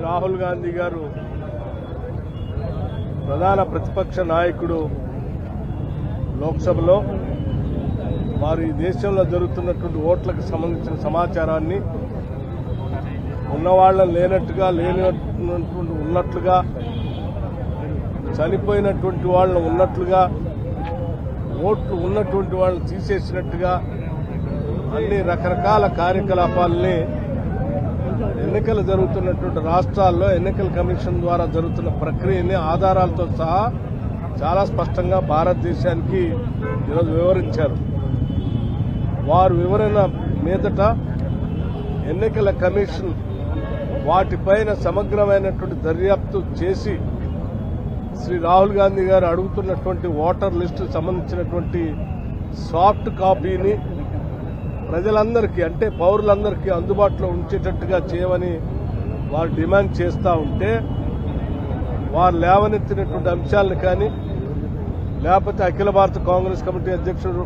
రాహుల్ గాంధీ గారు ప్రధాన ప్రతిపక్ష నాయకుడు లోక్సభలో వారు ఈ దేశంలో జరుగుతున్నటువంటి ఓట్లకు సంబంధించిన సమాచారాన్ని ఉన్నవాళ్ళని లేనట్టుగా లేనటువంటి ఉన్నట్లుగా చనిపోయినటువంటి వాళ్ళని ఉన్నట్లుగా ఓట్లు ఉన్నటువంటి వాళ్ళని తీసేసినట్టుగా అన్ని రకరకాల కార్యకలాపాలని ఎన్నికలు జరుగుతున్నటువంటి రాష్ట్రాల్లో ఎన్నికల కమిషన్ ద్వారా జరుగుతున్న ప్రక్రియని ఆధారాలతో సహా చాలా స్పష్టంగా భారతదేశానికి ఈరోజు వివరించారు. వారు వివరణ మీదట ఎన్నికల కమిషన్ వాటిపైన సమగ్రమైనటువంటి దర్యాప్తు చేసి శ్రీ రాహుల్ గాంధీ గారు అడుగుతున్నటువంటి ఓటర్ లిస్టు సంబంధించినటువంటి సాఫ్ట్ కాపీని ప్రజలందరికీ అంటే పౌరులందరికీ అందుబాటులో ఉంచేటట్టుగా చేయమని వారు డిమాండ్ చేస్తూ ఉంటే వారు లేవనెత్తినటువంటి అంశాలను కానీ లేకపోతే అఖిల భారత కాంగ్రెస్ కమిటీ అధ్యక్షుడు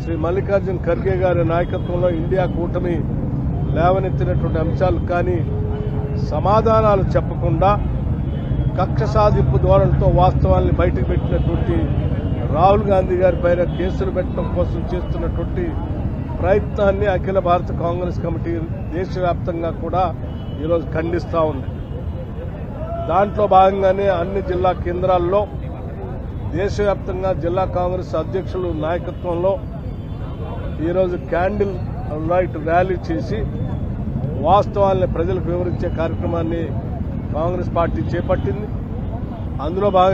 శ్రీ మల్లికార్జున్ ఖర్గే గారి నాయకత్వంలో ఇండియా కూటమి లేవనెత్తినటువంటి అంశాలు కానీ సమాధానాలు చెప్పకుండా కక్ష సాధింపు ధోరణితో వాస్తవాల్ని బయటకు పెట్టినటువంటి రాహుల్ గాంధీ గారి పైన కేసులు పెట్టడం కోసం చేస్తున్నటువంటి ప్రయత్నాన్ని అఖిల భారత కాంగ్రెస్ కమిటీ దేశవ్యాప్తంగా కూడా ఈరోజు ఖండిస్తూ ఉంది. దాంట్లో భాగంగానే అన్ని జిల్లా కేంద్రాల్లో దేశవ్యాప్తంగా జిల్లా కాంగ్రెస్ అధ్యక్షులు నాయకత్వంలో ఈరోజు క్యాండిల్ లైట్ ర్యాలీ చేసి వాస్తవాల్ని ప్రజలకు వివరించే కార్యక్రమాన్ని కాంగ్రెస్ పార్టీ చేపట్టింది. అందులో భాగంగా